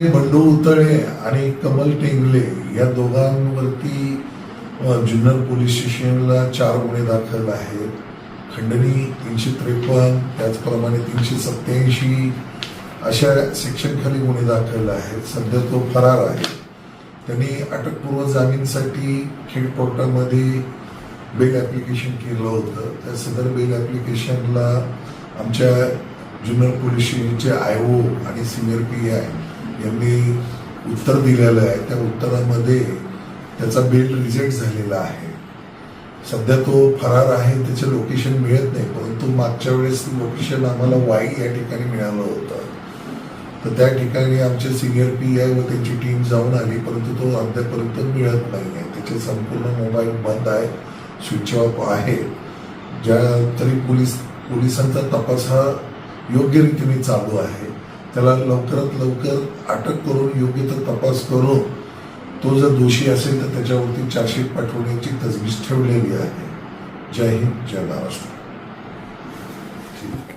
बंडू उतळे आणि कमल टेंगले या दोघांवरती जुन्नर पोलीस स्टेशनला चार गुन्हे दाखल आहेत. खंडणी तीनशे त्रेपन्न त्याचप्रमाणे तीनशे सत्याऐंशी अशा सेक्शनखाली गुन्हे दाखल आहेत. सध्या तो फरार आहे. त्यांनी अटकपूर्व जामीनसाठी खेड कोर्टामध्ये बेल ॲप्लिकेशन केलं होतं. त्या सदर बेल ॲप्लिकेशनला आमच्या जुन्नर पोलीस स्टेशनचे आय ओ आणि सिनियर पी आय त्यांनी उत्तर दिलेलं आहे. त्या उत्तरामध्ये त्याचा बिल रिजेक्ट झालेला आहे. सध्या तो फरार आहे त्याचे लोकेशन मिळत नाही परंतु मागच्या वेळेस लोकेशन आम्हाला वाई या ठिकाणी मिळालं होतं. तर त्या ठिकाणी आमचे सिनियर पी आय व त्यांची टीम जाऊन आली परंतु तो अद्यापर्यंत मिळत नाही आहे त्याचे संपूर्ण मोबाईल बंद आहे स्विच ऑफ आहे. ज्या तरी पोलीस पोलिसांचा तपास हा योग्य रीतीने चालू आहे. त्याला लवकरात लवकर अटक करून योग्य तो तपास करून तो जर दोषी असेल तर त्याच्यावरती चार्जशीट पाठवण्याची तजवीज ठेवलेली आहे. जय हिंद जय महाराष्ट्र. ठीक.